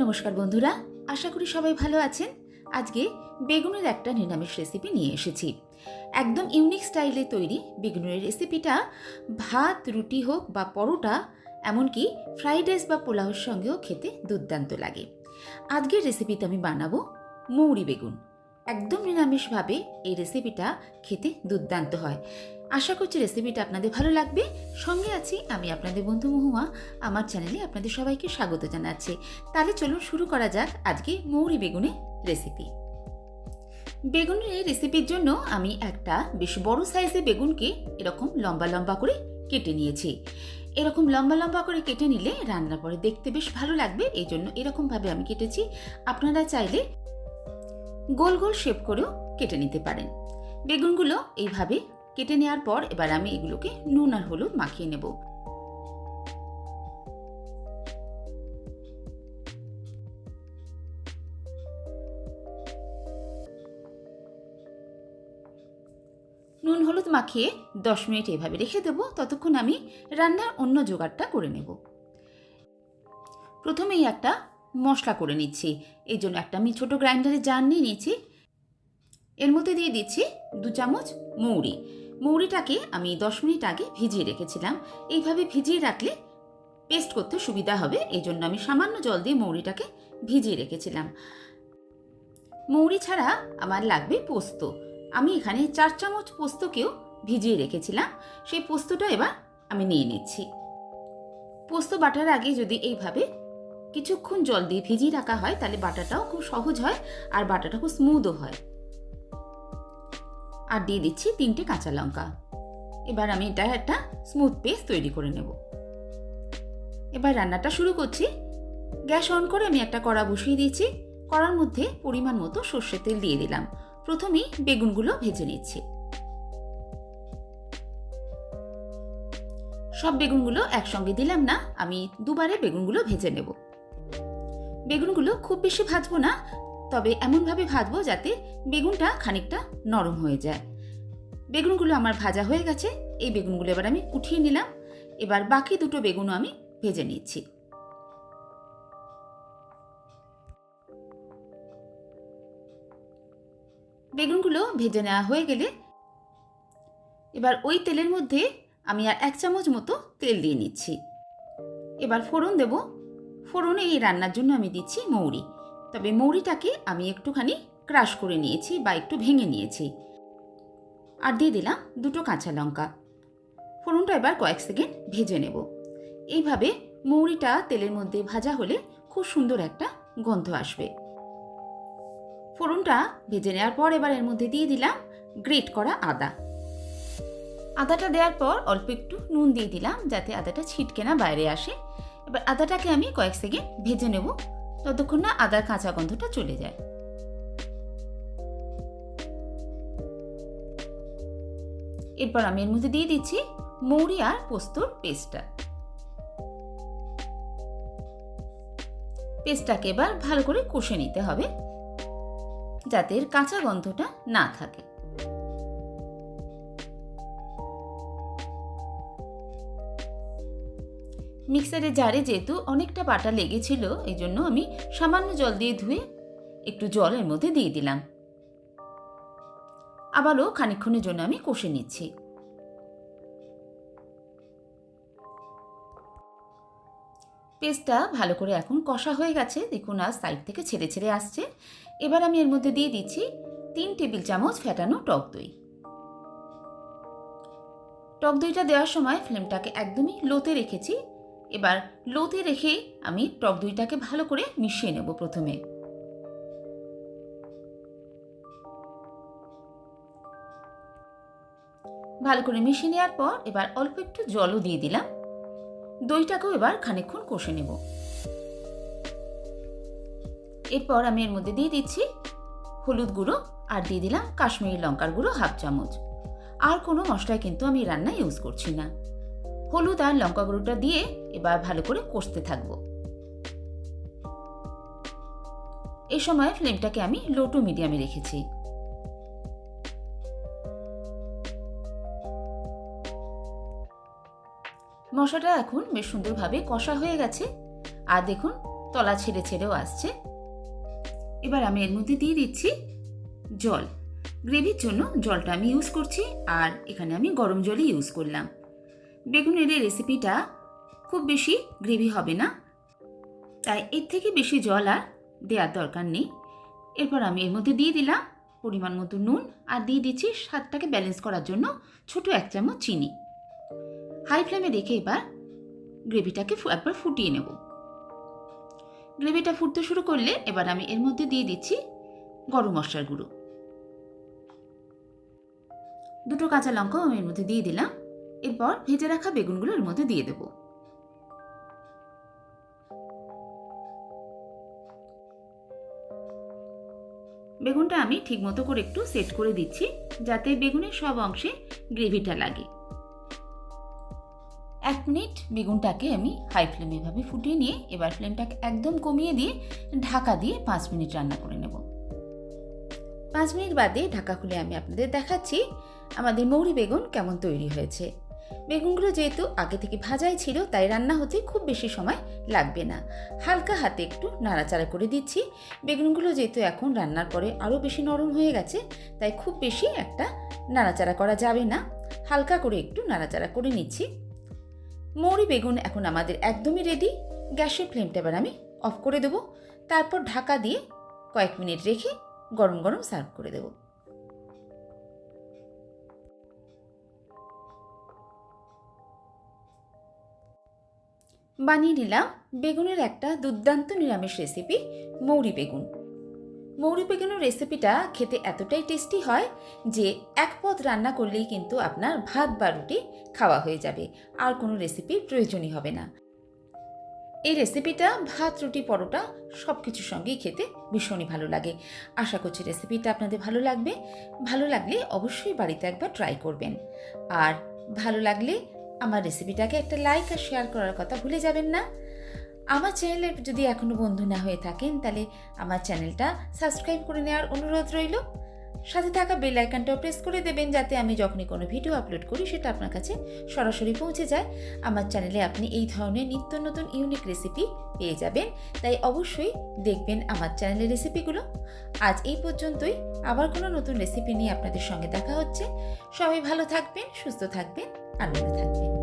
নমস্কার বন্ধুরা, আশা করি সবাই ভালো আছেন। আজকে বেগুনের একটা নিরামিষ রেসিপি নিয়ে এসেছি। একদম ইউনিক স্টাইলে তৈরি বেগুনের রেসিপিটা ভাত, রুটি হোক বা পরোটা, এমনকি ফ্রাইড রাইস বা পোলাওর সঙ্গেও খেতে দুর্দান্ত লাগে। আজকের রেসিপিতে আমি বানাবো মৌরি বেগুন। একদম নিরামিষভাবে এই রেসিপিটা খেতে দুর্দান্ত হয়। আশা করছি রেসিপিটা আপনাদের ভালো লাগবে। সঙ্গে আছি আমি আপনাদের বন্ধু মহুয়া। আমার চ্যানেলে আপনাদের সবাইকে স্বাগত জানাচ্ছি। তাহলে চলুন শুরু করা যাক আজকে মৌরি বেগুনের রেসিপি বেগুনের রেসিপির জন্য আমি একটা বেশ বড় সাইজের বেগুনকে এরকম লম্বা লম্বা করে কেটে নিয়েছি। এরকম লম্বা লম্বা করে কেটে নিলে রান্নার পরে দেখতে বেশ ভালো লাগবে। এই জন্য এরকমভাবে আমি কেটেছি। আপনারা চাইলে গোল গোল শেপ করেও কেটে নিতে পারেন। বেগুনগুলো এইভাবে কেটে নেওয়ার পর এবার আমি এগুলোকে নুন আর হলুদ মাখিয়ে নেব। নুন হলুদ মাখিয়ে দশ মিনিট এভাবে রেখে দেবো, ততক্ষণ আমি রান্নার অন্য জোগাড়টা করে নেব। প্রথমেই একটা মশলা করে নিচ্ছি। এই জন্য একটা আমি ছোটো গ্রাইন্ডারে জার নিয়ে নিয়েছি। এর মধ্যে দিয়ে দিচ্ছি দু চামচ মৌরি। মৌরিটাকে আমি দশ মিনিট আগে ভিজিয়ে রেখেছিলাম। এইভাবে ভিজিয়ে রাখলে পেস্ট করতে সুবিধা হবে এই জন্য আমি সামান্য জল দিয়ে মৌরিটাকে ভিজিয়ে রেখেছিলাম। মৌরি ছাড়া আমার লাগবে পোস্ত। আমি এখানে চার চামচ পোস্তকেও ভিজিয়ে রেখেছিলাম। সেই পোস্তটা এবার আমি নিয়ে নিচ্ছি। পোস্ত বাটার আগে যদি এইভাবে কিছুক্ষণ জল দিয়ে ভিজিয়ে রাখা হয়, তাহলে বাটাটাও খুব সহজ হয় আর বাটাটা খুব স্মুথও হয়। আর দিয়ে দিচ্ছি তিনটে কাঁচা লঙ্কা। এবার আমি এটা একটা স্মুথ পেস্ট তৈরি করে নেব। এবার রান্নাটা শুরু করছি। গ্যাস অন করে আমি একটা কড়া বসিয়ে দিয়েছি। কড়ার মধ্যে পরিমাণ মতো সর্ষের তেল দিয়ে দিলাম। প্রথমেই বেগুনগুলো ভেজে নিচ্ছি। সব বেগুনগুলো একসঙ্গে দিলাম না, আমি দুবারে বেগুনগুলো ভেজে নেব। বেগুনগুলো খুব বেশি ভাজবো না তবে এমনভাবে ভাজবো যাতে বেগুনটা খানিকটা নরম হয়ে যায়। বেগুনগুলো আমার ভাজা হয়ে গেছে। এই বেগুনগুলো এবার আমি উঠিয়ে নিলাম। এবার বাকি দুটো বেগুনও আমি ভেজে নিচ্ছি। বেগুনগুলো ভেজে নেওয়া হয়ে গেলে এবার ওই তেলের মধ্যে আমি আর এক চামচ মতো তেল দিয়ে নিচ্ছি। এবার ফোড়ন দেব। ফোড়নে এই রান্নার জন্য আমি দিচ্ছি মৌরি। তবে মৌরিটাকে আমি একটুখানি ক্রাশ করে নিয়েছি বা একটু ভেঙে নিয়েছি। আর দিয়ে দিলাম দুটো কাঁচা লঙ্কা। ফোড়নটা এবার কয়েক সেকেন্ড ভেজে নেব। এইভাবে মৌরিটা তেলের মধ্যে ভাজা হলে খুব সুন্দর একটা গন্ধ আসবে। ফোড়নটা ভেজে নেওয়ার পর এবার এর মধ্যে দিয়ে দিলাম গ্রেট করা আদা। আদাটা দেওয়ার পর অল্প একটু নুন দিয়ে দিলাম যাতে আদাটা ছিটকে না বাইরে আসে। এবার আদাটাকে আমি কয়েক সেকেন্ড ভেজে নেব। ততক্ষণ না আদার কাঁচা গন্ধটা চলে যায়। এরপর আমি এর মধ্যে দিয়ে দিচ্ছি মৌরি আর পোস্তর পেস্টটা। পেস্টটাকে এবার ভালো করে কষে নিতে হবে, যাতে এর কাঁচা গন্ধটা না থাকে। মিক্সারের জারে যেহেতু অনেকটা বাটা লেগেছিল, এই জন্য আমি সামান্য জল দিয়ে ধুয়ে একটু জলের মধ্যে দিয়ে দিলাম। আবারও খানিক্ষণের জন্য আমি কষে নিচ্ছি। পেস্টটা ভালো করে এখন কষা হয়ে গেছে। দেখুন, আর সাইড থেকে ছেড়ে ছেড়ে আসছে। এবার আমি এর মধ্যে দিয়ে দিচ্ছি তিন টেবিল চামচ ফেটানো টক দই। টক দইটা দেওয়ার সময় ফ্লেমটাকে একদমই লোতে রেখেছি। এবার লোতে রেখে আমি টক দইটাকে ভালো করে মিশিয়ে নেব প্রথমে। ভালো করে মিশিয়ে নেওয়ার পর এবার অল্প একটু জলও দিয়ে দিলাম। দইটাকেও এবার খানিকক্ষণ কষে নেব। এরপর আমি এর মধ্যে দিয়ে দিচ্ছি হলুদ গুঁড়ো আর দিয়ে দিলাম কাশ্মীরি লঙ্কার গুঁড়ো হাফ চামচ। আর কোনো মশলায় কিন্তু আমি রান্না ইউজ করছি না। হলুদ আর লঙ্কা গুঁড়োটা দিয়ে এবার ভালো করে কষতে থাকব। এই সময় ফ্লেমটাকে আমি লো টু মিডিয়ামে রেখেছি। মশলাটা এখন বেশ সুন্দরভাবে কষা হয়ে গেছে। আর দেখুন, তলা ছেড়ে ছেড়েও আসছে। এবার আমি এর মধ্যে দিয়ে দিচ্ছি জল। গ্রেভির জন্য জলটা আমি ইউজ করছি আর এখানে আমি গরম জলই ইউজ করলাম। বেগুনের এই রেসিপিটা খুব বেশি গ্রেভি হবে না। তাই এর থেকে বেশি জল আর দেওয়ার দরকার নেই। এরপর আমি এর মধ্যে দিয়ে দিলাম পরিমাণ মতো নুন আর দিয়ে দিচ্ছি স্বাদটাকে ব্যালেন্স করার জন্য ছোট এক চামচ চিনি। হাই ফ্লেমে রেখে এবার গ্রেভিটাকে একবার ফুটিয়ে নেব। গ্রেভিটা ফুটতে শুরু করলে এবার আমি এর মধ্যে দিয়ে দিচ্ছি গরম মশলার গুঁড়ো। দুটো কাঁচা লঙ্কাও আমি এর মধ্যে দিয়ে দিলাম। এরপর ভেজে রাখা বেগুনগুলো এর মধ্যে দিয়ে দেবো। বেগুনটা আমি ঠিকমতো করে একটু সেট করে দিচ্ছি, যাতে বেগুনের সব অংশে গ্রেভিটা লাগে। এক মিনিট বেগুনটাকে আমি হাই ফ্লেমে এভাবে ফুটিয়ে নিয়ে এবার ফ্লেমটাকে একদম কমিয়ে দিয়ে ঢাকা দিয়ে পাঁচ মিনিট রান্না করে নেব। পাঁচ মিনিট বাদে ঢাকা খুলে আমি আপনাদের দেখাচ্ছি আমাদের মৌরি বেগুন কেমন তৈরি হয়েছে। বেগুনগুলো যেহেতু আগে থেকে ভাজাই ছিল, তাই রান্না হতে খুব বেশি সময় লাগবে না। হালকা হাতে একটু নাড়াচাড়া করে দিচ্ছি। বেগুনগুলো যেহেতু এখন রান্নার পরে আরও বেশি নরম হয়ে গেছে, তাই খুব বেশি একটা নাড়াচাড়া করা যাবে না। হালকা করে একটু নাড়াচাড়া করে নিচ্ছি। মৌরি বেগুন এখন আমাদের একদমই রেডি গ্যাসের ফ্লেমটা এবার আমি অফ করে দেবো। তারপর ঢাকা দিয়ে কয়েক মিনিট রেখে গরম গরম সার্ভ করে দেবো। বানিয়ে নিলাম বেগুনের একটা দুর্দান্ত নিরামিষ রেসিপি মৌরি বেগুন। মৌরি বেগুনের রেসিপিটা খেতে এতটাই টেস্টি হয় যে এক পদ রান্না করলেই কিন্তু আপনার ভাত বা রুটি খাওয়া হয়ে যাবে, আর কোনো রেসিপির প্রয়োজনই হবে না। এই রেসিপিটা ভাত, রুটি, পরোটা সব কিছুর সঙ্গেই খেতে ভীষণই ভালো লাগে। আশা করছি রেসিপিটা আপনাদের ভালো লাগবে। ভালো লাগলে অবশ্যই বাড়িতে একবার ট্রাই করবেন। আর ভালো লাগলে আমার রেসিপিটাকে একটা লাইক আর শেয়ার করার কথা ভুলে যাবেন না। আমার চ্যানেলে যদি এখনও বন্ধু না হয়ে থাকেন, তাহলে আমার চ্যানেলটা সাবস্ক্রাইব করে নেওয়ার অনুরোধ রইল। সাথে থাকা বেল আইকনটাও প্রেস করে দেবেন যাতে আমি যখনই কোনো ভিডিও আপলোড করি সেটা আপনার কাছে সরাসরি পৌঁছে যায়। আমার চ্যানেলে আপনি এই ধরনের নিত্য নতুন ইউনিক রেসিপি পেয়ে যাবেন। তাই অবশ্যই দেখবেন আমার চ্যানেলের রেসিপিগুলো আজ এই পর্যন্তই। আবার কোনো নতুন রেসিপি নিয়ে আপনাদের সঙ্গে দেখা হচ্ছে। সবাই ভালো থাকবেন, সুস্থ থাকবেন, আনন্দে থাকবেন।